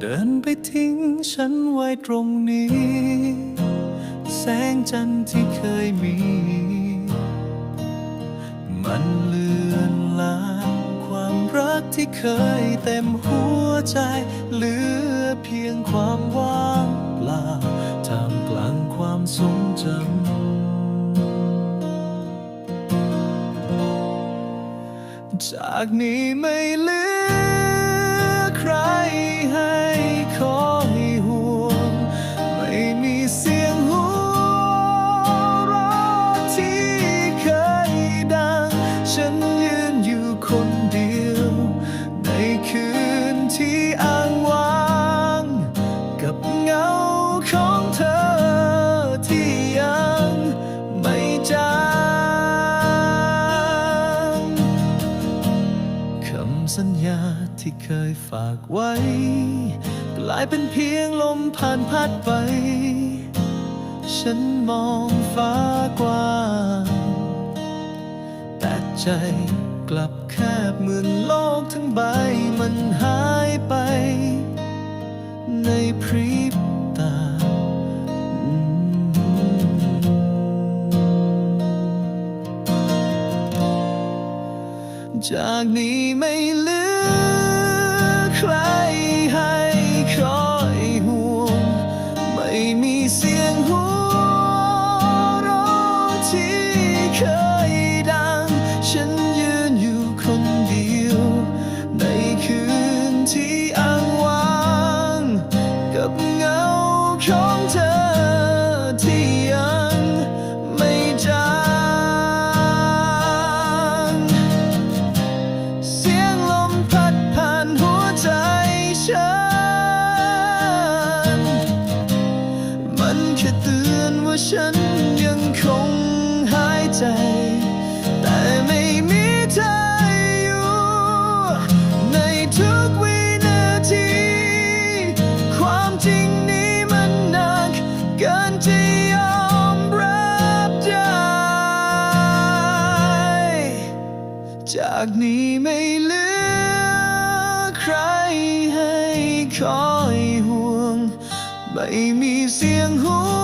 เดินไปทิ้งฉันไว้ตรงนี้ แสงจันทร์ที่เคยมี มันเลือนลางความรักที่เคยเต็มหัวใจเหลือเพียงความว่างเปล่าท่ามกลางความทรงจำจากนี้ไม่เหลือำสัญญาที่เคยฝากไว้ กลายเป็นเพียงลมผ่านพัดไป ฉันมองฟ้ากว้างแต่ใจกลับแคบเหมือนโลกทั้งใบมันหาย จากนี้ไม่เหลือใครให้คอยห่วง ไม่มีเสียงหัวเราะที่เคย ฉันยังคงหายใจ แต่ไม่มีเธออยู่ ในทุกวินาที ความจริงนี้มันหนักเกินจะยอมรับได้ จากนี้ไม่เหลือใครให้คอยห่วง ไม่มีเสียงหัว